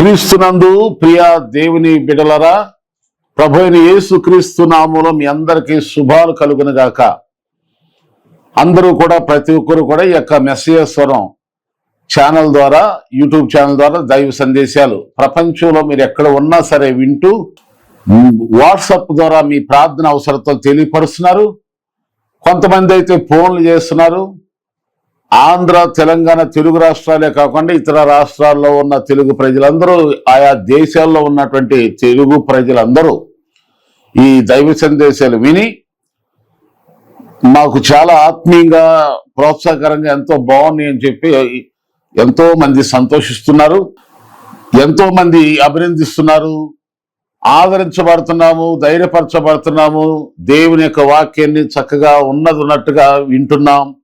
క్రీస్తునందు ప్రియ దేవుని బిడలరా ప్రభు అయిన యేసు క్రీస్తు నామూలం మీ అందరికీ శుభాలు కలుగునగాక అందరూ కూడా ప్రతి ఒక్కరు కూడా ఈ యొక్క మెస్సేజ్ స్వరం ఛానల్ ద్వారా యూట్యూబ్ ఛానల్ ద్వారా దైవ సందేశాలు ప్రపంచంలో మీరు ఎక్కడ ఉన్నా సరే వింటూ వాట్సాప్ ద్వారా మీ ప్రార్థన అవసరతలు తెలియపరుస్తున్నారు. కొంతమంది అయితే ఫోన్లు చేస్తున్నారు. ఆంధ్ర తెలంగాణ తెలుగు రాష్ట్రాలే కాకుండా ఇతర రాష్ట్రాల్లో ఉన్న తెలుగు ప్రజలందరూ ఆయా దేశాల్లో ఉన్నటువంటి తెలుగు ప్రజలందరూ ఈ దైవ సందేశాలు విని మాకు చాలా ఆత్మీయంగా ప్రోత్సాహకరంగా ఎంతో బాగుంది అని చెప్పి ఎంతో మంది సంతోషిస్తున్నారు. ఎంతో మంది అభినందిస్తున్నారు. ఆదరించబడుతున్నాము ధైర్యపరచబడుతున్నాము. దేవుని యొక్క వాక్యాన్ని చక్కగా ఉన్నది ఉన్నట్టుగా వింటున్నాం.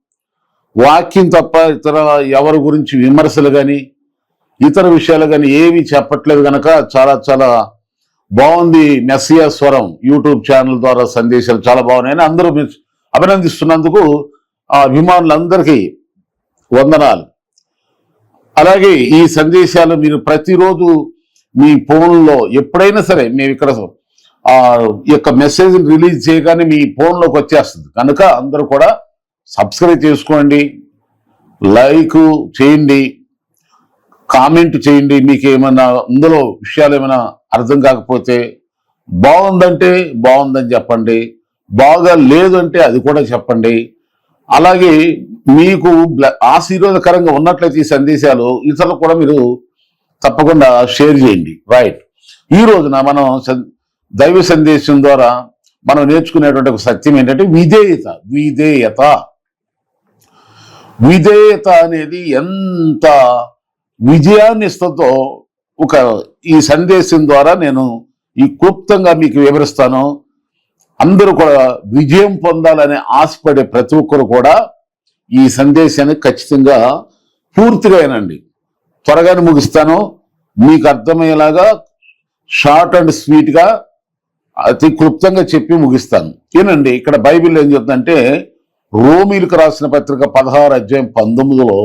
వాక్యం తప్ప ఇతర ఎవరి గురించి విమర్శలు కానీ ఇతర విషయాలు కానీ ఏవి చెప్పట్లేదు కనుక చాలా చాలా బాగుంది మెస్సియా స్వరం యూట్యూబ్ ఛానల్ ద్వారా సందేశాలు చాలా బాగున్నాయని అందరూ అభినందిస్తున్నందుకు ఆ అభిమానులందరికీ వందనాలు. అలాగే ఈ సందేశాలు మీరు ప్రతిరోజు మీ ఫోన్లో ఎప్పుడైనా సరే మేము ఇక్కడ ఈ యొక్క మెసేజ్ రిలీజ్ చేయగానే మీ ఫోన్లోకి వచ్చేస్తుంది. కనుక అందరూ కూడా సబ్స్క్రైబ్ చేసుకోండి లైక్ చేయండి కామెంట్ చేయండి. మీకు ఏమైనా ఇందులో విషయాలు ఏమైనా అర్థం కాకపోతే బాగుందంటే బాగుందని చెప్పండి బాగా లేదంటే అది కూడా చెప్పండి. అలాగే మీకు ఆశీర్వాదకరంగా ఉన్నట్లయితే ఈ సందేశాలు ఇతరులకు కూడా మీరు తప్పకుండా షేర్ చేయండి. రైట్. ఈ రోజున మనం స- దైవ సందేశం ద్వారా మనం నేర్చుకునేటువంటి ఒక సత్యం ఏంటంటే విధేయత విధేయత. విధేయత అనేది ఎంత విజయాన్ని ఇస్తుందో ఒక ఈ సందేశం ద్వారా నేను ఈ క్లుప్తంగా మీకు వివరిస్తాను. అందరూ కూడా విజయం పొందాలనే ఆశపడే ప్రతి ఒక్కరు కూడా ఈ సందేశాన్ని ఖచ్చితంగా పూర్తిగా వినండి. త్వరగానే ముగిస్తాను. మీకు అర్థమయ్యేలాగా షార్ట్ అండ్ స్వీట్గా అతి క్లుప్తంగా చెప్పి ముగిస్తాను. ఏనండి ఇక్కడ బైబిల్ ఏం చెప్తుందంటే రోమిలకు రాసిన పత్రిక పదహారు అధ్యాయం పంతొమ్మిదిలో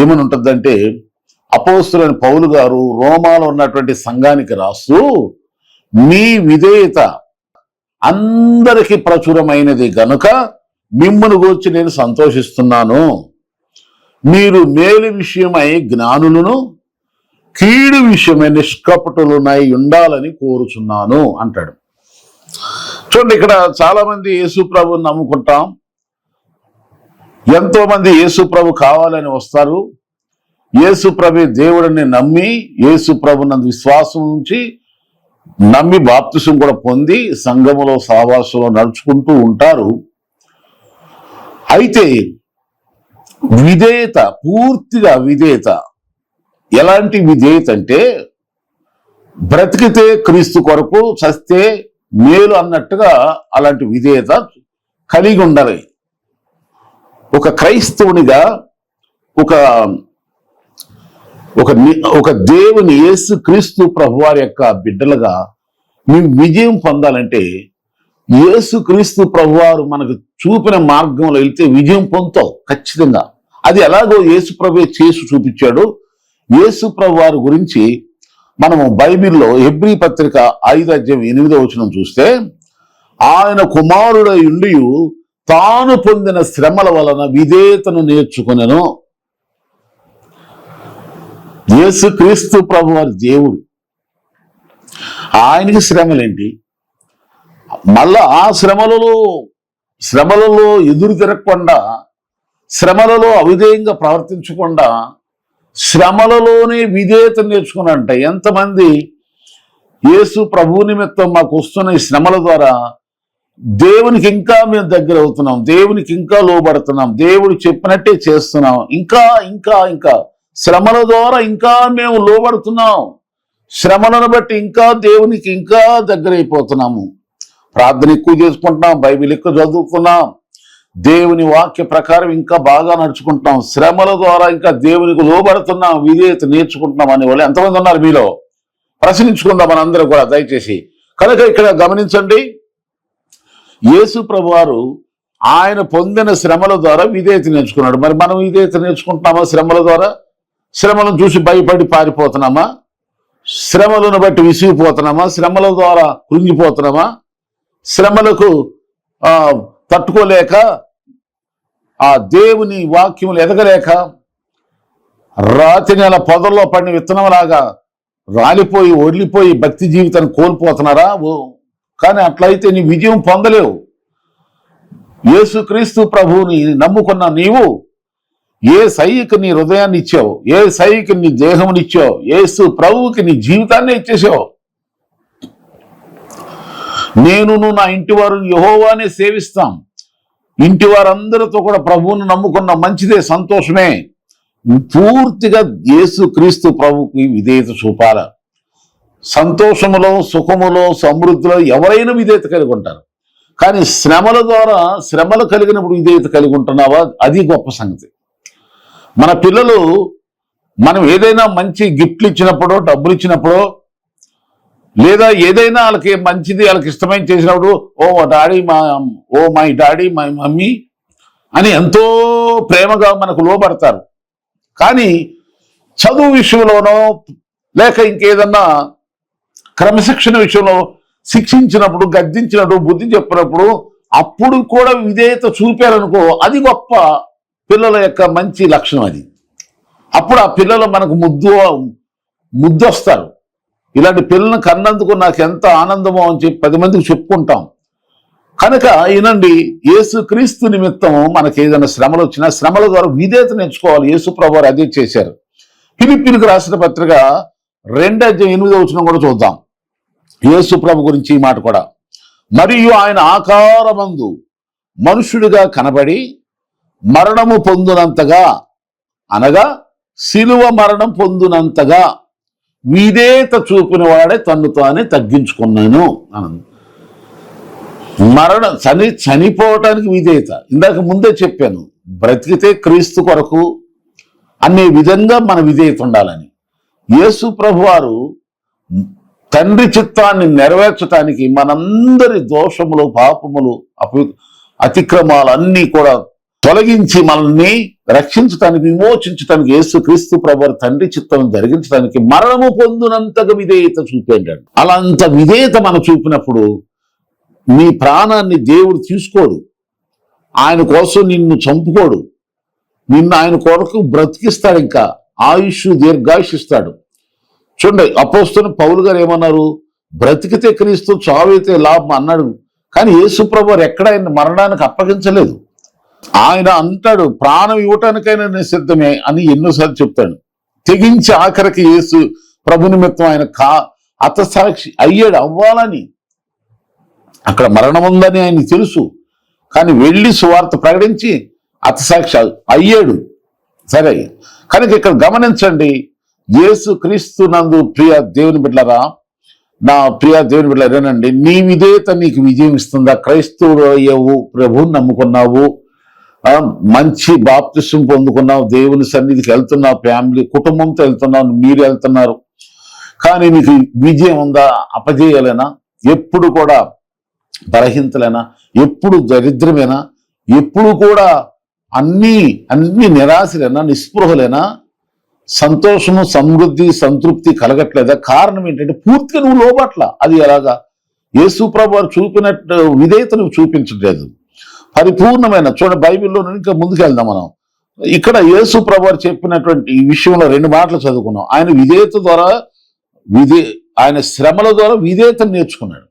ఏమని ఉంటుందంటే అపోస్తులైన పౌలు గారు రోమాలో ఉన్నటువంటి సంఘానికి రాస్తూ మీ విధేయత అందరికి ప్రచురమైనది గనుక మిమ్మను గురించి నేను సంతోషిస్తున్నాను. మీరు మేలు విషయమై జ్ఞానులను కీడు విషయమై నిష్కపటులునై ఉండాలని కోరుచున్నాను అంటాడు. చూడండి ఇక్కడ చాలా మంది యేసు ప్రభుని నమ్ముకుంటాం. ఎంతో మంది కావాలని వస్తారు. యేసుప్రభి దేవుడిని నమ్మి యేసుప్రభు నందు విశ్వాసం ఉంచి నమ్మి బాప్తిసం కూడా పొంది సంఘములో సావాసంలో నడుచుకుంటూ ఉంటారు. అయితే విధేయత పూర్తిగా విధేయత. ఎలాంటి విధేయత అంటే బ్రతికితే క్రీస్తు కొరకు చస్తే మేలు అన్నట్టుగా అలాంటి విధేయత కలిగి ఉండాలి. ఒక క్రైస్తవునిగా ఒక ఒక ఒక దేవుని యేసు క్రీస్తు ప్రభువారి యొక్క బిడ్డలుగా మేము విజయం పొందాలంటే యేసు క్రీస్తు ప్రభువారు మనకు చూపిన మార్గంలో వెళ్తే విజయం పొందుతావు ఖచ్చితంగా. అది ఎలాగో యేసు ప్రభు చేసి చూపించాడు. యేసు ప్రభువారి గురించి మనము బైబిల్లో హెబ్రీ పత్రిక ఐదు అధ్యాయం ఎనిమిదో వచనం చూస్తే ఆయన కుమారుడ ఉండి తాను పొందిన శ్రమల వలన విధేయతను నేర్చుకునెను. యేసుక్రీస్తు ప్రభు వారి దేవుడు. ఆయనకి శ్రమలేంటి? మళ్ళా ఆ శ్రమలలో శ్రమలలో ఎదురు తిరగకుండా శ్రమలలో అవిధేయంగా ప్రవర్తించకుండా శ్రమలలోనే విధేయత నేర్చుకున్నంట ఎంతమంది యేసు ప్రభు నిమిత్తం మాకు వస్తున్న ఈ శ్రమల ద్వారా దేవునికి ఇంకా మేము దగ్గర అవుతున్నాం. దేవునికి ఇంకా లోబడుతున్నాం. దేవుడు చెప్పినట్టే చేస్తున్నాం. ఇంకా ఇంకా ఇంకా. శ్రమల ద్వారా ఇంకా మేము లోబడుతున్నాం. శ్రమలను బట్టి ఇంకా దేవునికి ఇంకా దగ్గర అయిపోతున్నాము. ప్రార్థన ఎక్కువ చేసుకుంటున్నాం. బైబిల్ ఎక్కువ చదువుతున్నాం దేవుని వాక్య ప్రకారం ఇంకా బాగా నడుచుకుంటున్నాం. శ్రమల ద్వారా ఇంకా దేవునికి లోబడుతున్నాం. విధేయత నేర్చుకుంటున్నాం అనే వాళ్ళు ఎంతమంది ఉన్నారు మీలో? ప్రశ్నించుకుందాం మనందరూ కూడా. దయచేసి. కనుక ఇక్కడ గమనించండి. యేసు ప్రభువారు ఆయన పొందిన శ్రమల ద్వారా విధేయత నేర్చుకున్నాడు. మరి మనం విధేయత నేర్చుకుంటున్నామా శ్రమల ద్వారా? శ్రమలను చూసి భయపడి పారిపోతున్నామా? శ్రమలను బట్టి విసిగిపోతున్నామా? శ్రమల ద్వారా కృంగిపోతున్నామా? శ్రమలకు తట్టుకోలేక ఆ దేవుని వాక్యములు ఎదగలేక రాతి నెల పొదల్లో పడిన విత్తనంలాగా రాలిపోయి వదిలిపోయి భక్తి జీవితాన్ని కోల్పోతున్నారా? ఓ కానీ అట్లయితే నీ విజయం పొందలేవు. యేసుక్రీస్తు ప్రభువుని నమ్ముకున్న నీవు ఏ సైకి నీ హృదయాన్ని ఇచ్చావు? ఏ సైకి నీ దేహముని ఇచ్చావు? ప్రభువుకి నీ జీవితాన్ని ఇచ్చేసావు. నేనును నా ఇంటి వారు యహోవానే సేవిస్తాం. ఇంటి వారందరితో కూడా ప్రభువును నమ్ముకున్న మంచిదే సంతోషమే. పూర్తిగా యేసు క్రీస్తు ప్రభుకి విధేయత చూపాల. సంతోషములో సుఖములో సమృద్ధిలో ఎవరైనా విధేయత కలిగి ఉంటారు. కానీ శ్రమల ద్వారా శ్రమలు కలిగినప్పుడు విధేయత కలిగి ఉంటున్నావా? అది గొప్ప సంగతి. మన పిల్లలు మనం ఏదైనా మంచి గిఫ్ట్లు ఇచ్చినప్పుడు డబ్బులు ఇచ్చినప్పుడు లేదా ఏదైనా వాళ్ళకి మంచిది వాళ్ళకి ఇష్టమైన చేసినప్పుడు ఓ డాడీ మా ఓ మై డాడీ మై మమ్మీ అని ఎంతో ప్రేమగా మనకు లోబడతారు. కానీ చదువు విషయంలోనో లేక ఇంకేదన్నా క్రమశిక్షణ విషయంలో శిక్షించినప్పుడు గద్దించినప్పుడు బుద్ధి చెప్పినప్పుడు అప్పుడు కూడా విధేయత చూపారనుకో అది గొప్ప పిల్లల యొక్క మంచి లక్షణం అది. అప్పుడు ఆ పిల్లలు మనకు ముద్దు ముద్దు వస్తారు ఇలాంటి పిల్లలను కన్నందుకు నాకు ఎంత ఆనందమో అని చెప్పి పది మందికి చెప్పుకుంటాం. కనుక ఈనండి యేసు క్రీస్తు నిమిత్తం మనకి ఏదైనా శ్రమలు వచ్చినా శ్రమల ద్వారా విధేయత నేర్చుకోవాలి. యేసు ప్రభు అదే చేశారు. ఫిలిప్పీన్కి రాసిన పత్రిక రెండో అధ్యాయం ఎనిమిదో వచ్చిన కూడా చూద్దాం. యేసు ప్రభు గురించి ఈ మాట కూడా. మరియు ఆయన ఆకారమందు మనుషుడిగా కనబడి మరణము పొందునంతగా అనగా శిలువ మరణం పొందునంతగా విధేయత చూపిన వాడే తన్ను తానే తగ్గించుకున్నాను అని మరణం చని చనిపోవటానికి విధేయత ఇందాక ముందే చెప్పాను బ్రతికితే క్రీస్తు కొరకు అనే విధంగా మన విధేయత ఉండాలని. యేసు ప్రభు వారు తండ్రి చిత్తాన్ని నెరవేర్చడానికి మనందరి దోషములు పాపములు అపి అతిక్రమాలు అన్నీ కూడా తొలగించి మనల్ని రక్షించటానికి విమోచించటానికి యేసు క్రీస్తు ప్రభు తండ్రి చిత్తం జరిగించడానికి మరణము పొందినంతగా విధేయత చూపేయండి అలా అంత విధేయత మనం చూపినప్పుడు నీ ప్రాణాన్ని దేవుడు తీసుకోడు. ఆయన కోసం నిన్ను చంపుకోడు. నిన్ను ఆయన కొరకు బ్రతికిస్తాడు ఇంకా. ఆయుష్ దీర్ఘాయుష్ ఇస్తాడు. చూడండి అపోస్తున్న పౌలు గారు ఏమన్నారు? బ్రతికితే క్రీస్తు చావైతే లాభం అన్నాడు. కానీ యేసుప్రభు ఎక్కడ ఆయన మరణానికి అప్పగించలేదు. ఆయన అంటాడు ప్రాణం ఇవ్వటానికైనా నేను సిద్ధమే అని ఎన్నోసార్లు చెప్తాడు. తెగించి ఆఖరికి యేసు ప్రభు నిమిత్తం ఆయన కా అతసాక్షి అయ్యాడు అవ్వాలని. అక్కడ మరణం ఉందని ఆయన తెలుసు. కానీ వెళ్ళి సువార్త ప్రకటించి అతసాక్షి అయ్యాడు. సరే కనుక ఇక్కడ గమనించండి యేసు క్రీస్తు నందు ప్రియ దేవుని బిడ్డరా నా ప్రియ దేవుని బిడ్డలరేనండి నీ విధేయత నీకు విజయం ఇస్తుందా? క్రైస్తవుడు అయ్యావు ప్రభువుని నమ్ముకున్నావు మంచి బాప్తిసం పొందుకున్నావు దేవుని సన్నిధికి వెళ్తున్నావు ఫ్యామిలీ కుటుంబంతో వెళ్తున్నావు మీరు వెళ్తున్నారు. కానీ నీకు విజయం ఉందా? అపజేయలేనా? ఎప్పుడు కూడా బలహీనతలేనా? ఎప్పుడు దరిద్రమేనా? ఎప్పుడు కూడా అన్ని అన్ని నిరాశలేనా? నిస్పృహలేనా? సంతోషము సమృద్ధి సంతృప్తి కలగట్లేదా? కారణం ఏంటంటే పూర్తిగా నువ్వు లోబట్ల. అది ఎలాగా? యేసుప్రభు వారు చూపినట్టు విధేయత నువ్వు చూపించట్లేదు. పరిపూర్ణమైన చూడండి బైబిల్లో ఇంకా ముందుకు వెళ్దాం మనం. ఇక్కడ యేసు ప్రభు వారు చెప్పినటువంటి ఈ విషయంలో రెండు మాటలు చదువుకున్నాం. ఆయన విధేయత ద్వారా విధే ఆయన శ్రమల ద్వారా విధేయత నేర్చుకున్నాడు.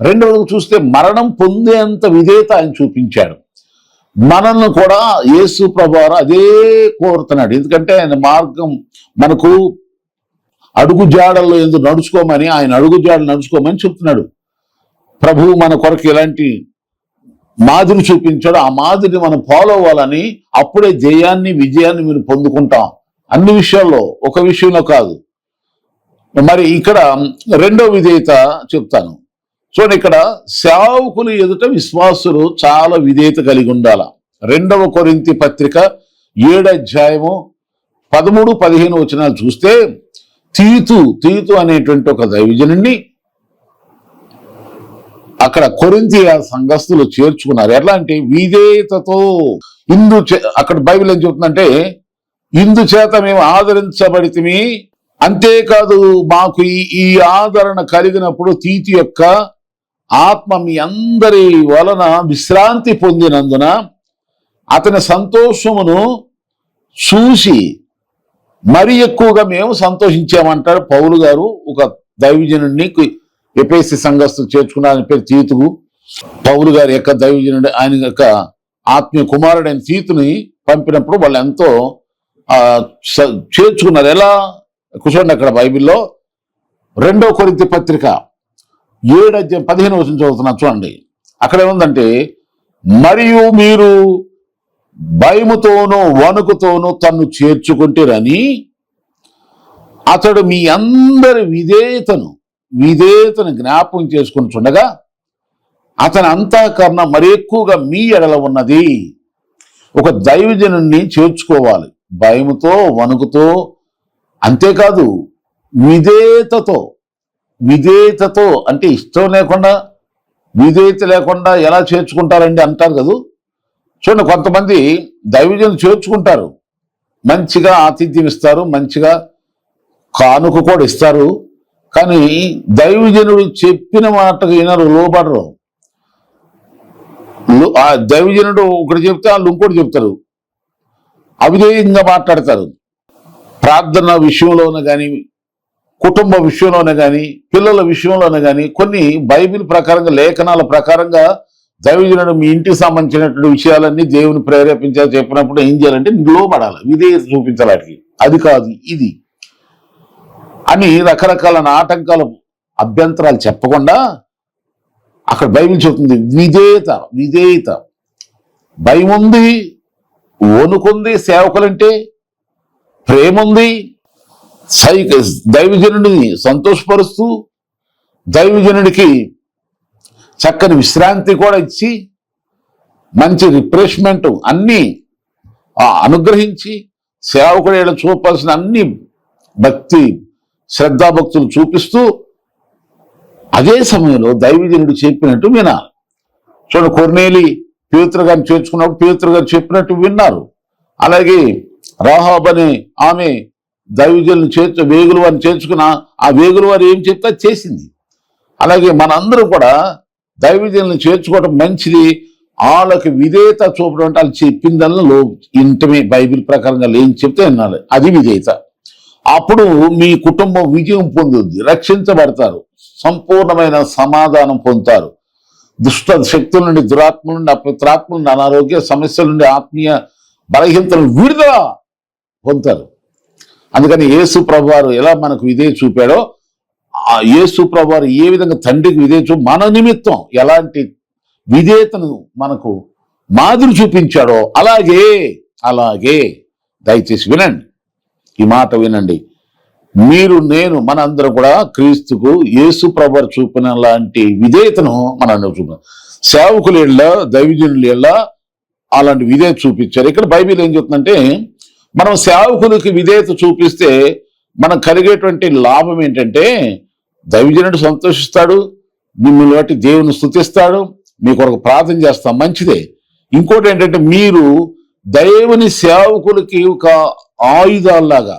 రెండవది చూస్తే మరణం పొందేంత విధేయత ఆయన చూపించాడు. మనల్ని కూడా యేసు ప్రభువారు అదే కోరుతున్నాడు. ఎందుకంటే ఆయన మార్గం మనకు అడుగు జాడల్లో ఎందుకు నడుచుకోమని ఆయన అడుగు జాడలు నడుచుకోమని చెప్తున్నాడు. ప్రభువు మన కొరకు ఎలాంటి మాదిరి చూపించాడు. ఆ మాదిరిని మనం ఫాలో అవ్వాలని అప్పుడే జయాన్ని విజయాన్ని మీరు పొందుకుంటాం. అన్ని విషయాల్లో ఒక విషయంలో కాదు. మరి ఇక్కడ రెండో విధేయత చెప్తాను. చూడండి ఇక్కడ సేవకులు ఎదుట విశ్వాసులు చాలా విధేయత కలిగి ఉండాల. రెండవ కొరింతి పత్రిక ఏడు అధ్యాయము పదమూడు పదిహేను వచనాలు చూస్తే తీతు తీతు అనేటువంటి ఒక దైవజనుడిని అక్కడ కొరింతియ సంఘస్థులు చేర్చుకున్నారు. ఎట్లా అంటే విధేయతతో ఇందు చే- అక్కడ బైబిల్ ఏం చెబుతుందంటే ఇందు చేత మేము ఆదరించబడితిమి అంతేకాదు మాకు ఈ ఈ ఆదరణ కలిగినప్పుడు తీతి యొక్క ఆత్మ మీ అందరి వలన విశ్రాంతి పొందినందున అతని సంతోషమును చూసి మరి ఎక్కువగా మేము సంతోషించామంటాడు పౌలు గారు. ఒక దైవజనుడిని ఎపేసి సంఘస్థు చేర్చుకున్న ఆయన పేరు తీతుకు. పౌలు గారి యొక్క దైవజనుడు ఆయన యొక్క ఆత్మీయ కుమారుడైన తీతుని పంపినప్పుడు వాళ్ళు ఎంతో చేర్చుకున్నారు. ఎలా? కూర్చోండి అక్కడ బైబిల్లో. రెండో కొరింత పత్రిక. ఏడు అధ్యాయం పదిహేను వచ్చిన చదువుతున్నా చూడండి. అక్కడ ఏముందంటే మరియు మీరు భయముతోనూ వణుకుతోనూ తన్ను చేర్చుకుంటారని అతడు మీ అందరి విధేయతను విధేయతను జ్ఞాపకం చేసుకుని చుండగా అతని అంతఃకరణ మరి ఎక్కువగా మీ ఎడల ఉన్నది. ఒక దైవజనుణ్ణి చేర్చుకోవాలి. భయముతో వణుకుతో అంతేకాదు విధేయతతో విధేయతతో అంటే ఇష్టం లేకుండా విధేయత లేకుండా ఎలా చేర్చుకుంటారండి అంటారు కదా? చూడండి కొంతమంది దైవజనులు చేర్చుకుంటారు. మంచిగా ఆతిథ్యం ఇస్తారు మంచిగా కానుక కూడా ఇస్తారు. కానీ దైవజనుడు చెప్పిన మాటకు వినరు లోబడరు. ఆ దైవజనుడు ఒకటి చెప్తే వాళ్ళు ఇంకోటి చెప్తారు. అవిధేయంగా మాట్లాడతారు. ప్రార్థన విషయంలోనూ కానీ కుటుంబ విషయంలోనే కానీ పిల్లల విషయంలోనే కానీ కొన్ని బైబిల్ ప్రకారంగా లేఖనాల ప్రకారంగా దైవజనుడు మీ ఇంటికి సంబంధించినటువంటి విషయాలన్నీ దేవుని ప్రేరేపించాలి చెప్పినప్పుడు ఏం చేయాలంటే లోబడాలి విధేయత చూపించాలి అది కాదు ఇది. అని రకరకాల ఆటంకాలు అభ్యంతరాలు చెప్పకుండా అక్కడ బైబిల్ చెప్తుంది విధేయత విధేయత. భయం ఉంది వణుకుంది సేవకులంటే ప్రేమ ఉంది సైక దైవజనుడిని సంతోషపరుస్తూ దైవజనుడికి చక్కని విశ్రాంతి కూడా ఇచ్చి మంచి రిఫ్రెష్మెంట్ అన్నీ అనుగ్రహించి సేవకుడు ఈడ చూపాల్సిన అన్ని భక్తి శ్రద్ధాభక్తులు చూపిస్తూ అదే సమయంలో దైవజనుడు చెప్పినట్టు వినాలి. చూడండి కొర్నేలి పేతురు గారిని చేర్చుకున్నప్పుడు పేతురు గారు చెప్పినట్టు విన్నారు. అలాగే రాహాబ్ అనే ఆమె దైవజనులు చేర్చు వేగులు వారిని చేర్చుకున్న ఆ వేగులు వారు ఏం చెప్తే చేసింది. అలాగే మనందరూ కూడా దైవజనులను చేర్చుకోవడం మంచిది. వాళ్ళకి విధేయత చూపడం అంటే వాళ్ళు చెప్పిందల్లా లో ఇంటమే బైబిల్ ప్రకారంగా లేని చెప్తే వినాలి. అది విధేయత. అప్పుడు మీ కుటుంబం విజయం పొందుద్ది. రక్షించబడతారు. సంపూర్ణమైన సమాధానం పొందుతారు. దుష్ట శక్తుల నుండి దురాత్మల నుండి అపవిత్రాత్మ నుండి అనారోగ్య సమస్యల నుండి ఆత్మీయ బలహీనతలు విడుదల పొందుతారు. అందుకని యేసు ప్రభువారు ఎలా మనకు విధేయ చూపాడో ఆ యేసు ప్రభువారు ఏ విధంగా తండ్రికి విధే చూ మన నిమిత్తం ఎలాంటి విధేయతను మనకు మాదిరి చూపించాడో అలాగే అలాగే. దయచేసి వినండి. ఈ మాట వినండి. మీరు నేను మనందరం కూడా క్రీస్తుకు యేసు ప్రభు చూపిన లాంటి విధేయతను మనం చూప సేవకులు ఇళ్ళ దైవజనుల అలాంటి విధేయత చూపించారు. ఇక్కడ బైబిల్ ఏం చెప్తుందంటే మనం సేవకులకి విధేయత చూపిస్తే మనం కలిగేటువంటి లాభం ఏంటంటే దైవజనుడు సంతోషిస్తాడు మిమ్మల్ని బట్టి దేవుని స్థుతిస్తాడు మీ కొరకు ప్రార్థన చేస్తాం మంచిదే. ఇంకోటి ఏంటంటే మీరు దైవుని సేవకులకి ఒక ఆయుధాల్లాగా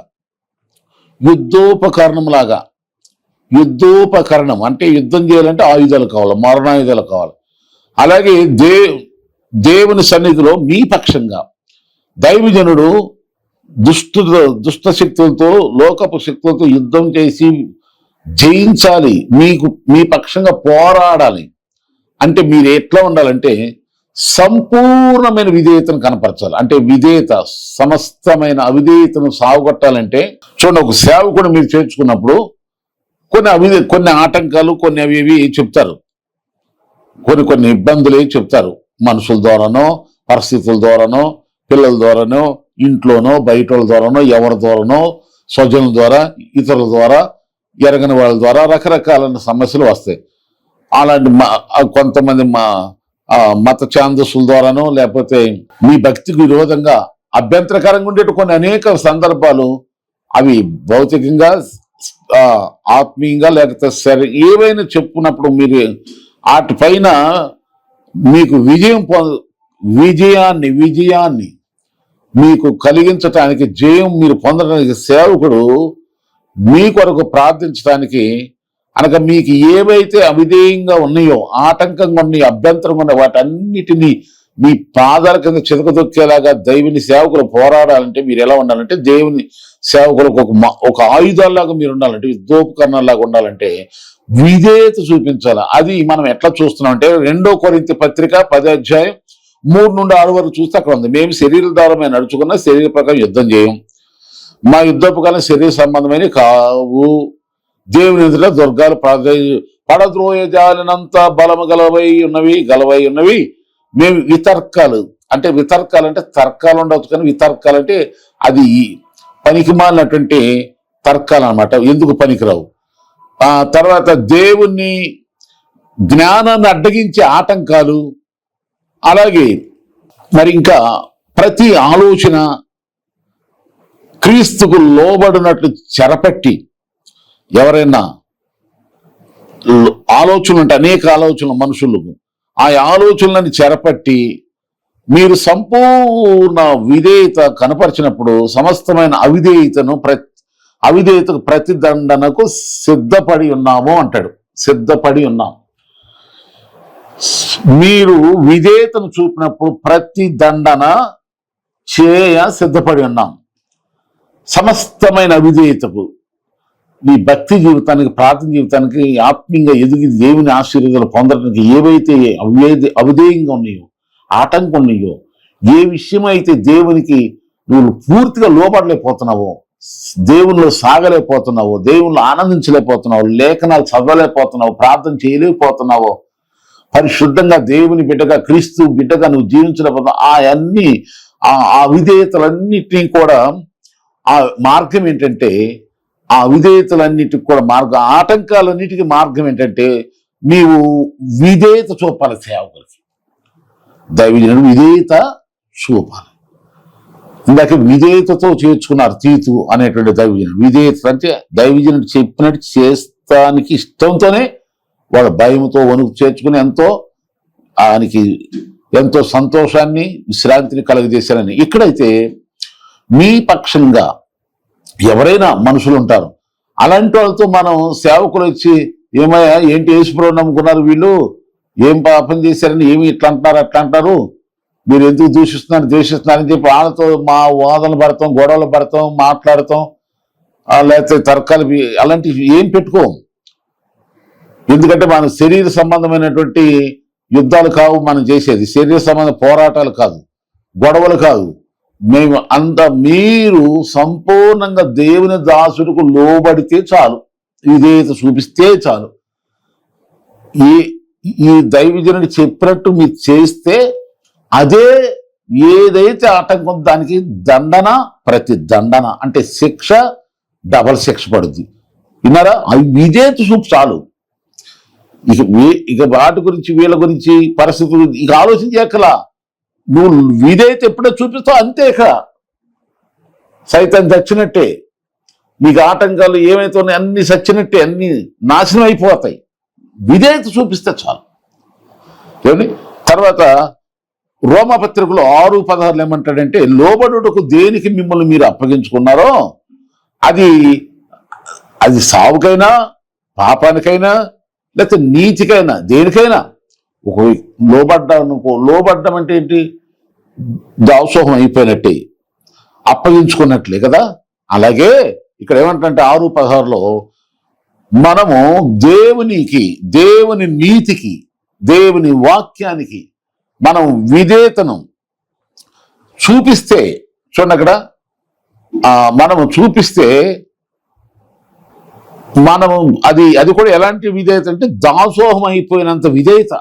యుద్ధోపకరణంలాగా యుద్ధోపకరణం అంటే యుద్ధం చేయాలంటే ఆయుధాలు కావాలి మరణాయుధాలు కావాలి. అలాగే దే దేవుని సన్నిధిలో మీ పక్షంగా దైవజనుడు దుష్టు దుష్ట శక్తులతో లోకపు శక్తులతో యుద్ధం చేసి జయించాలి. మీకు మీ పక్షంగా పోరాడాలి. అంటే మీరు ఎట్లా ఉండాలంటే సంపూర్ణమైన విధేయతను కనపరచాలి. అంటే విధేయత సమస్తమైన అవిధేయతను సాగుగొట్టాలంటే చూడండి ఒక సేవకుడు మీరు చేర్చుకున్నప్పుడు కొన్ని అవిధే కొన్ని ఆటంకాలు కొన్ని అవి ఇవి చెప్తారు. కొన్ని కొన్ని ఇబ్బందులు చెప్తారు. మనుషుల ద్వారానో పరిస్థితుల ద్వారానో పిల్లల ద్వారానో ఇంట్లోనో బయట వాళ్ళ ద్వారానో ఎవరి ద్వారానో స్వజనుల ద్వారా ఇతరుల ద్వారా ఎరగని వాళ్ళ ద్వారా రకరకాలైన సమస్యలు వస్తాయి. అలాంటి మా- కొంతమంది మా మత ఛాందస్సుల ద్వారానో లేకపోతే మీ భక్తికి విరోధంగా అభ్యంతరకరంగా ఉండేటి కొన్ని అనేక సందర్భాలు అవి భౌతికంగా ఆత్మీయంగా లేకపోతే సరే ఏవైనా చెప్పుకున్నప్పుడు మీరు వాటిపైన మీకు విజయం పొంద విజయాన్ని విజయాన్ని మీకు కలిగించటానికి జయం మీరు పొందడానికి సేవకుడు మీ కొరకు ప్రార్థించడానికి అనగా మీకు ఏవైతే అవిధేయంగా ఉన్నాయో ఆటంకంగా ఉన్నాయో అభ్యంతరంగా ఉన్నాయో వాటన్నిటినీ మీ పాదాల కింద చితకదొక్కేలాగా దైవుని సేవకులు పోరాడాలంటే మీరు ఎలా ఉండాలంటే దేవుని సేవకులకు ఒక మ- ఒక ఆయుధాల్లాగా మీరు ఉండాలంటే యుద్ధోపకరణాలాగా ఉండాలంటే విధేయత చూపించాలి. అది మనం ఎట్లా చూస్తున్నాం అంటే రెండో కొరింత పత్రిక పది అధ్యాయం మూడు నుండి ఆరు వరకు చూస్తే అక్కడ ఉంది. మేము శరీర ద్వారమే నడుచుకున్న శరీర ప్రకారం యుద్ధం చేయం. మా యుద్ధోపకరణ శరీర సంబంధమైన కావు దేవుని ఎదుట దుర్గాలు ప్రార్థ పడద్రోయ జాలినంత బలము గలవై ఉన్నవి గలవై ఉన్నవి. మేము వితర్కాలు. అంటే వితర్కాలు అంటే తర్కాలు ఉండవచ్చు కానీ వితర్కాలు అంటే అది పనికి మాలినటువంటి తర్కాలు అనమాట ఎందుకు పనికిరావు? తర్వాత దేవుణ్ణి జ్ఞానాన్ని అడ్డగించే ఆటంకాలు అలాగే మరి ఇంకా ప్రతి ఆలోచన క్రీస్తుకు లోబడినట్లు చెరపట్టి ఎవరైనా ఆలోచనలు అంటే అనేక ఆలోచనలు మనుషులకు ఆ ఆలోచనలను చెరపట్టి మీరు సంపూర్ణ విధేయత కనపరిచినప్పుడు సమస్తమైన అవిధేయతను ప్ర అవిధేయతకు ప్రతిదండనకు సిద్ధపడి ఉన్నాము అంటాడు. సిద్ధపడి ఉన్నాం. మీరు విధేయతను చూపినప్పుడు ప్రతి దండన చేయ సిద్ధపడి ఉన్నాం. సమస్తమైన అవిధేయతకు నీ భక్తి జీవితానికి ప్రార్థన జీవితానికి ఆత్మీయంగా ఎదిగి దేవుని ఆశీర్వాదాలు పొందడానికి ఏవైతే అవిధే అవిధేయంగా ఉన్నాయో ఆటంకం ఉన్నాయో ఏ విషయం అయితే దేవునికి నువ్వు పూర్తిగా లోపడలేకపోతున్నావో దేవునిలో సాగలేకపోతున్నావో దేవునిలో ఆనందించలేకపోతున్నావు లేఖనాలు చదవలేకపోతున్నావు ప్రార్థన చేయలేకపోతున్నావో పరిశుద్ధంగా దేవుని బిడ్డగా క్రీస్తు బిడ్డగా నువ్వు జీవించలేకపోతున్నావు ఆ అన్ని ఆ ఆ విధేయతలన్నిటినీ కూడా ఆ మార్గం ఏంటంటే ఆ విధేయతలన్నిటికి కూడా మార్గం ఆటంకాలన్నిటికీ మార్గం ఏంటంటే నీవు విధేయత చూపాలి సేవకులకి. దైవజనుడు విధేయత చూపాలి. ఇందాక విధేయతతో చేర్చుకున్నారు తీతు అనేటువంటి దైవజనుడు. విధేయత అంటే దైవజనుడు చెప్పినట్టు చేస్తానికి ఇష్టంతోనే వాడు భయంతో వణుకు చేర్చుకుని ఎంతో ఆయనకి ఎంతో సంతోషాన్ని విశ్రాంతిని కలుగజేశారని. ఇక్కడైతే మీ పక్షంగా ఎవరైనా మనుషులు ఉంటారు. అలాంటి వాళ్ళతో మనం సేవకులు వచ్చి ఏమయ్యా ఏంటి యేసుప్రభు నమ్ముకున్నారు వీళ్ళు? ఏం పాపం చేశారని ఏమి ఇట్లా అంటున్నారు అట్లా అంటారు? మీరు ఎందుకు దూషిస్తున్నారు ద్వేషిస్తున్నారని చెప్పి వాళ్ళతో మా వాదనలు పడతాం గొడవలు పడతాం మాట్లాడతాం లేకపోతే తర్కాలు అలాంటివి ఏం పెట్టుకోము ఎందుకంటే మన శరీర సంబంధమైనటువంటి యుద్ధాలు కావు మనం చేసేది. శరీర సంబంధ పోరాటాలు కాదు గొడవలు కాదు. మేము అంత మీరు సంపూర్ణంగా దేవుని దాసుడికి లోబడితే చాలు. విధేయత చూపిస్తే చాలు. ఈ ఈ దైవజనుడు చెప్పినట్టు మీరు చేస్తే అదే ఏదైతే ఆటంకం దానికి దండన ప్రతి దండన అంటే శిక్ష డబల్ శిక్ష పడుద్ది. విన్నారా? అవి విధేయత చూపు చాలు. ఇక వీ- ఇక వాటి గురించి వీళ్ళ గురించి పరిస్థితి గురించి ఇక చేయక్కలా నువ్వు వీదైతే ఎప్పుడో చూపిస్తావు అంతే ఇక. సైతం చచ్చినట్టే. నీకు ఆటంకాలు ఏమైతే అన్ని చచ్చినట్టే అన్ని నాశనం అయిపోతాయి. విధేయత చూపిస్తే చాలు. ఏమండి? తర్వాత రోమపత్రికలో ఆరు పదహారులు ఏమంటాడంటే లోబడుటకు దేనికి మిమ్మల్ని మీరు అప్పగించుకున్నారో అది అది సావుకైనా పాపానికైనా లేకపోతే నీతికైనా దేనికైనా ఒక లోబడ్డానుకో లోబడ్డం అంటే ఏంటి? దాసోహం అయిపోయినట్టే అప్పగించుకున్నట్లే కదా? అలాగే ఇక్కడ ఏమంటే ఆరు పదహారులో మనము దేవునికి దేవుని నీతికి దేవుని వాక్యానికి మనం విధేతను చూపిస్తే చూడండి అక్కడ మనము చూపిస్తే మనము అది అది కూడా ఎలాంటి విధేయత అంటే దాసోహం అయిపోయినంత విధేయత.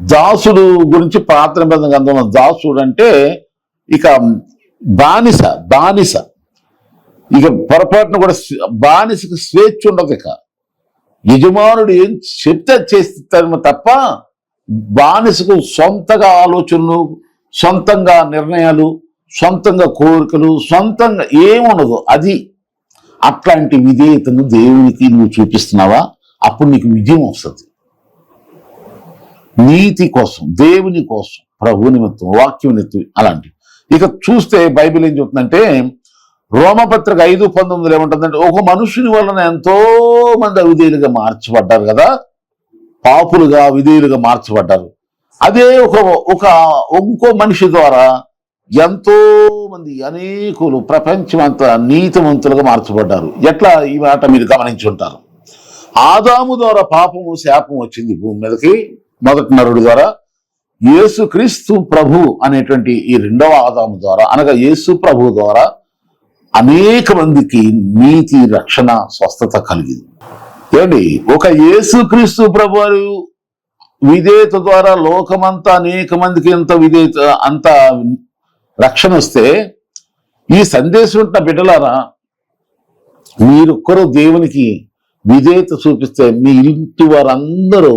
దాసుడు గురించి ప్రార్థన నిబంధన గ్రంథంలో దాసుడు అంటే ఇక బానిస బానిస. ఇక పొరపాటున కూడా బానిసకు స్వేచ్ఛ ఉండదు ఇక. యజమానుడు ఏం చెప్తే చేస్తాను తప్ప బానిసకు సొంతగా ఆలోచనలు సొంతంగా నిర్ణయాలు సొంతంగా కోరికలు సొంతంగా ఏముండదు అది. అట్లాంటి విధేయతను దేవునికి నువ్వు చూపిస్తున్నావా? అప్పుడు నీకు విజయం వస్తుంది. నీతి కోసం దేవుని కోసం ప్రభు నిమిత్తం వాక్యం నిమిత్తం అలాంటి ఇక చూస్తే బైబిల్ ఏం చెప్తుందంటే రోమపత్రిక ఐదు పంతొమ్మిదిలో ఏమంటుందంటే ఒక మనుషుని వలన ఎంతో మంది అవిధేయులుగా మార్చబడ్డారు కదా? పాపులుగా విధేయులుగా మార్చబడ్డారు. అదే ఒక ఒక ఇంకో మనిషి ద్వారా ఎంతో మంది అనేకులు ప్రపంచమంతా నీతిమంతులుగా మార్చబడ్డారు. ఎట్లా? ఈ మాట మీరు గమనించి ఉంటారు ఆదాము ద్వారా పాపము శాపం వచ్చింది భూమి మీదకి. మొదటి నరుడు ద్వారా యేసు క్రీస్తు ప్రభు అనేటువంటి ఈ రెండవ ఆదాము ద్వారా అనగా యేసు ప్రభు ద్వారా అనేక మందికి నీతి రక్షణ స్వస్థత కలిగింది. ఏమండి? ఒక యేసు క్రీస్తు ప్రభు విధేయత ద్వారా లోకమంతా అనేక మందికి ఎంత విధేయత అంత రక్షణ వస్తే ఈ సందేశం ఉన్న బిడ్డలారా మీరొక్కరు దేవునికి విధేయత చూపిస్తే మీ ఇంటి వారందరూ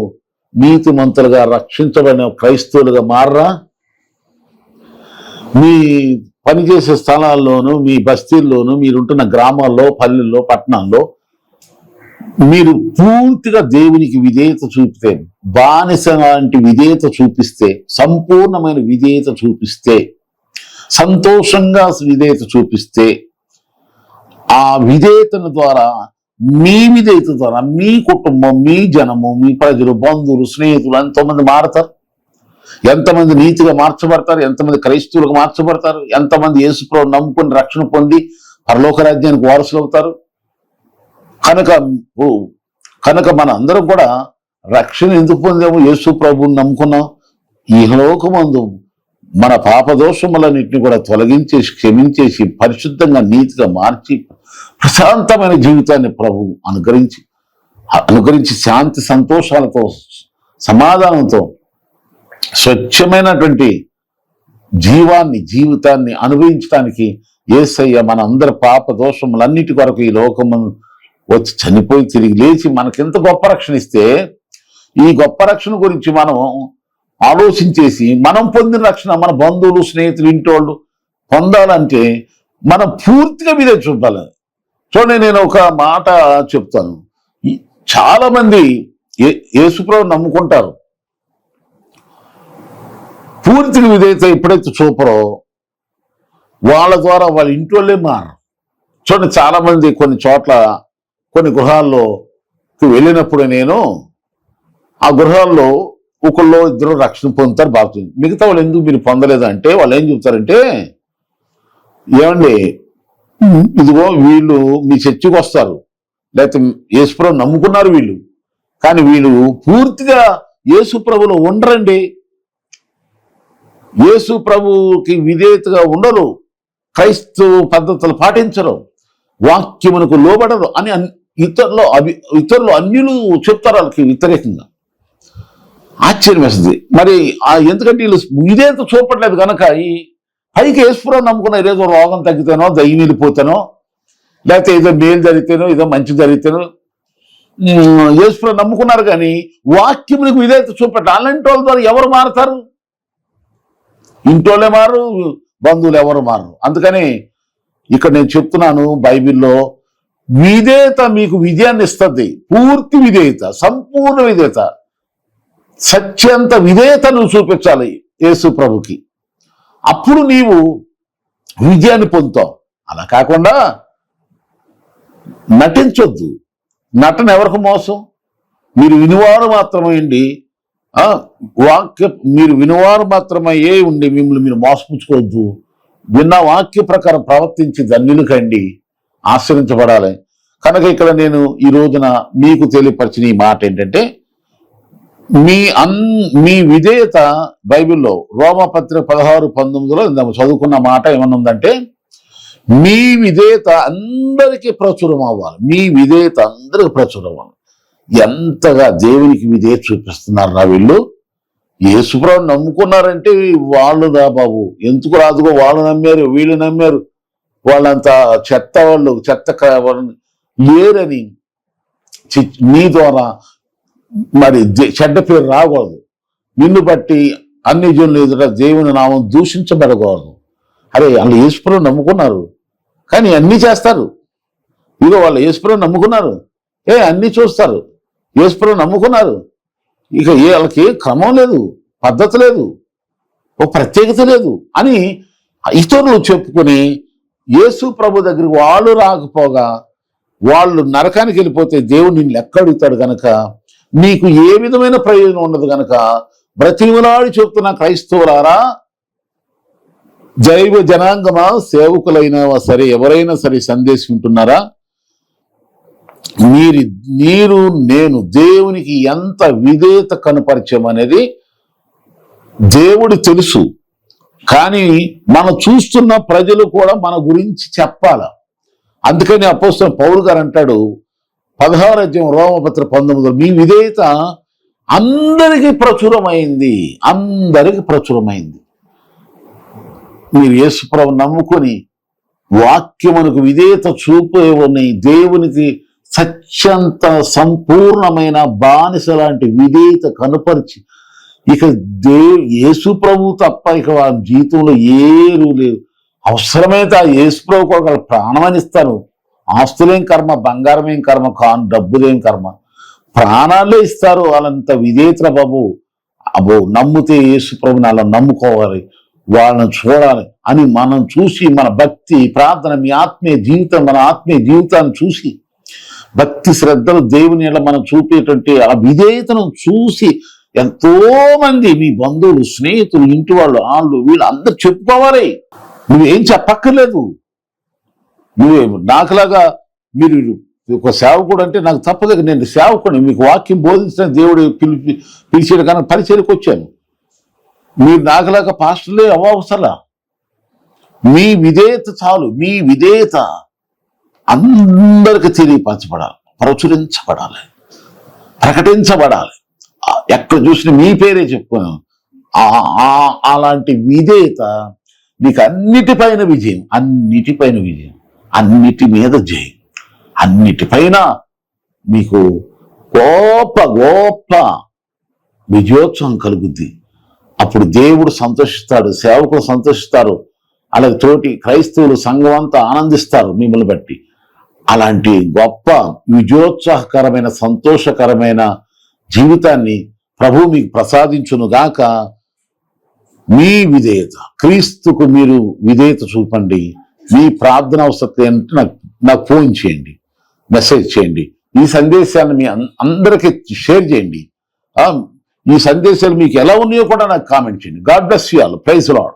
నీతిమంతులుగా రక్షించబడిన క్రైస్తవులుగా మారరా? మీ పనిచేసే స్థలాల్లోనూ మీ బస్తీల్లోనూ మీరుంటున్న గ్రామాల్లో పల్లెల్లో పట్టణాల్లో మీరు పూర్తిగా దేవునికి విధేయత చూపితే బానిస లాంటి విధేయత చూపిస్తే సంపూర్ణమైన విధేయత చూపిస్తే సంతోషంగా విధేయత చూపిస్తే ఆ విధేయతను ద్వారా మీ విధేయత ద్వారా మీ కుటుంబం మీ జనము మీ ప్రజలు బంధువులు స్నేహితులు ఎంతోమంది మారతారు? ఎంతమంది నీతిగా మార్చబడతారు? ఎంతమంది క్రైస్తవులకు మార్చబడతారు? ఎంతమంది యేసుప్రభు నమ్ముకుని రక్షణ పొంది పరలోక రాజ్యానికి వారసులు అవుతారు? కనుక ఓ, కనుక మన అందరం కూడా రక్షణ ఎందుకు పొందాము? యేసు ప్రభువుని నమ్ముకున్నాం లోకమందు మన పాపదోషములన్నింటినీ కూడా తొలగించేసి క్షమించేసి పరిశుద్ధంగా నీతిగా మార్చి ప్రశాంతమైన జీవితాన్ని ప్రభు అనుగ్రహించి అనుగ్రహించి శాంతి సంతోషాలతో సమాధానంతో స్వచ్ఛమైనటువంటి జీవాన్ని జీవితాన్ని అనుభవించడానికి ఏసయ్య మన అందరి పాప దోషములన్నిటి కొరకు ఈ లోకము వచ్చి చనిపోయి తిరిగి లేచి మనకెంత గొప్ప రక్షణ ఇస్తే ఈ గొప్ప రక్షణ గురించి మనం ఆలోచించేసి మనం పొందిన రక్షణ మన బంధువులు స్నేహితులు ఇంటోళ్ళు పొందాలంటే మనం పూర్తిగా మీదే చూడాలి చూడండి నేను ఒక మాట చెప్తాను. చాలామంది చాలా మంది ఏ- యేసుప్రభు నమ్ముకుంటారు. పూర్తిగా విధేయత ఎప్పుడైతే చూపరో వాళ్ళ ద్వారా వాళ్ళ ఇంట్లోనే మారు చూడండి చాలా మంది కొన్ని చోట్ల కొన్ని గృహాల్లో వెళ్ళినప్పుడు నేను ఆ గృహాల్లో ఒకళ్ళు ఇద్దరు రక్షణ పొందుతారు బాగుంది మిగతా వాళ్ళు ఎందుకు మీరు పొందలేదు అంటే వాళ్ళు ఏం చెప్తారంటే ఏమండి ఇదిగో వీళ్ళు మీ చర్చికి వస్తారు. లేకపోతే యేసుప్రభు నమ్ముకున్నారు వీళ్ళు. కానీ వీళ్ళు పూర్తిగా యేసుప్రభులో ఉండరండి. యేసు ప్రభుకి విధేయతగా ఉండరు. క్రైస్తవ పద్ధతులు పాటించరు. వాక్యమునకు లోబడరు అని అన్- ఇతరులు అభి ఇతరులు అన్యులు చెప్తారు వాళ్ళకి వ్యతిరేకంగా. ఆశ్చర్యం వేస్తుంది మరి ఆ ఎందుకంటే వీళ్ళు విధేయత చూపట్లేదు కనుక ఈ పైకి ఏసుపురం నమ్ముకున్న ఏదో రోగం తగ్గితేనో దయ్యం వెళ్ళిపోతానో లేకపోతే ఏదో మేలు జరిగితేనో ఏదో మంచి జరిగితేనో ఏసుపురం నమ్ముకున్నారు కానీ వాక్యములకు విధేయత చూపట్లేదు అలాంటి వాళ్ళ ద్వారా ఎవరు మారుతారు? ఇంటోళ్ళే మారు బంధువులు ఎవరు మారు అందుకని ఇక్కడ నేను చెప్తున్నాను బైబిల్లో విధేయత మీకు విజయాన్ని ఇస్తుంది. పూర్తి విధేయత సంపూర్ణ విధేయత. సత్యంత విధేయతను చూపించాలి యేసు ప్రభుకి. అప్పుడు నీవు విజయాన్ని పొందుతావు. అలా కాకుండా నటించొద్దు. నటన ఎవరికి మోసం? మీరు వినివారు మాత్రమేండి వాక్య మీరు వినివారు మాత్రమయ్యే ఉండి మిమ్మల్ని మీరు మోసపుచ్చుకోవద్దు. విన్న వాక్య ప్రకారం ప్రవర్తించి ధన్యులకండి ఆశ్రయించబడాలి. కనుక ఇక్కడ నేను ఈ రోజున మీకు తెలియపరిచిన ఈ మాట ఏంటంటే మీ అన్ మీ విధేయత బైబిల్లో రోమపత్రిక పదహారు పంతొమ్మిదిలో ఇందాక చదువుకున్న మాట ఏమన్నా ఉందంటే మీ విధేయత అందరికీ ప్రచురం అవ్వాలి. మీ విధేయత అందరికి ప్రచురం అవ్వాలి. ఎంతగా దేవునికి విధేయత చూపిస్తున్నారు నా వీళ్ళు? యేసుప్రభు నమ్ముకున్నారంటే వాళ్ళు రా బాబు. ఎందుకు రాదుగో వాళ్ళు నమ్మారు వీళ్ళు నమ్మారు. వాళ్ళంతా చెత్త వాళ్ళు చెత్త లేరని చి- నీ ద్వారా మరి చెడ్డ పేరు రాకూడదు. నిన్ను బట్టి అన్ని జనులు ఎదుట దేవుని నామం దూషించబడకూడదు. అరే వాళ్ళు యేసుప్రభు నమ్ముకున్నారు. కానీ అన్నీ చేస్తారు. ఇదిగో వాళ్ళు యేసుప్రభు నమ్ముకున్నారు. ఏ అన్నీ చూస్తారు. యేసుప్రభు నమ్ముకున్నారు. ఇక ఏ వాళ్ళకి క్రమం లేదు. పద్ధతి లేదు. ఒక ప్రత్యేకత లేదు అని ఇతరులు చెప్పుకొని యేసు ప్రభు దగ్గరికి వాళ్ళు రాకపోగా వాళ్ళు నరకానికి వెళ్ళిపోతే దేవుడు నిన్ను ఎక్కడుగుతాడు కనుక నీకు ఏ విధమైన ప్రయోజనం ఉండదు కనుక బ్రతిమలాడి చెప్తున్న క్రైస్తవులారా జైవ జనాంగమా సేవకులైనా సరే ఎవరైనా సరే సందేశం ఉంటున్నారా మీరు మీరు నేను దేవునికి ఎంత విధేయత కనపరిచామనేది దేవుడు తెలుసు. కానీ మనం చూస్తున్న ప్రజలు కూడా మన గురించి చెప్పాల. అందుకని అపోస్తున్న పౌరు గారు అంటాడు పదహారు అధ్యాయం రోమపత్ర పంతొమ్మిదిలో మీ విధేయత అందరికీ ప్రచురమైంది. అందరికీ ప్రచురమైంది. మీరు యేసుప్రభు నమ్ముకొని వాక్యమునకు విధేయత చూపేవని దేవునికి సత్యంత సంపూర్ణమైన బానిస లాంటి విధేయత కనుపరిచి ఇక దే యేసు ప్రభు తప్ప ఇక వాళ్ళ జీవితంలో ఏరు లేదు అవసరమైతే ఆ యేసు ప్రభు కూడా ఆస్తులేం కర్మ బంగారమేం కర్మ కాను డబ్బులేం కర్మ. ప్రాణాలే ఇస్తారు వాళ్ళంత విధేతర బాబు. అబ్బో నమ్మితే యేసు ప్రభుని అలా నమ్ముకోవాలి వాళ్ళని చూడాలి అని మనం చూసి మన భక్తి ప్రార్థన మీ ఆత్మీయ జీవితం మన ఆత్మీయ జీవితాన్ని చూసి భక్తి శ్రద్ధలు దేవుని ఇలా మనం చూపేటువంటి ఆ విధేయతను చూసి ఎంతో మంది మీ బంధువులు స్నేహితులు ఇంటి వాళ్ళు వాళ్ళు వీళ్ళు అందరు చెప్పుకోవాలి. నువ్వేం చెప్పక్కర్లేదు. నాకులాగా మీరు ఒక సేవకుడు అంటే నాకు తప్పదు. నేను సేవకుని మీకు వాక్యం బోధించిన దేవుడు పిలిపి పిలిచాడు కానీ పరిచయకు వచ్చాను. మీరు నాకులాగా పాస్టర్లే అవ్వవసరా మీ విధేయత చాలు. మీ విధేయత అందరికి తెలియపరచబడాలి. ప్రచురించబడాలి. ప్రకటించబడాలి. ఎక్కడ చూసిన మీ పేరే చెప్పుకున్నాను. అలాంటి విధేయత నీకు అన్నిటిపైన విజయం. అన్నిటిపైన విజయం. అన్నిటి మీద జయం. అన్నిటిపైన మీకు గొప్ప గొప్ప విజయోత్సవం కలుగుద్ది. అప్పుడు దేవుడు సంతోషిస్తాడు సేవకులు సంతోషిస్తారు అలాగే తోటి క్రైస్తవులు సంఘం అంతా ఆనందిస్తారు మిమ్మల్ని బట్టి. అలాంటి గొప్ప విజయోత్సాహకరమైన సంతోషకరమైన జీవితాన్ని ప్రభు మీకు ప్రసాదించును గాక. మీ విధేయత క్రీస్తుకు మీరు విధేయత చూపండి. మీ ప్రార్థన అవసరం ఏంటంటే నాకు నాకు ఫోన్ చేయండి. మెసేజ్ చేయండి. ఈ సందేశాన్ని మీ అందరికీ షేర్ చేయండి. ఈ సందేశాలు మీకు ఎలా ఉన్నాయో కూడా నాకు కామెంట్ చేయండి. God bless you all praise Lord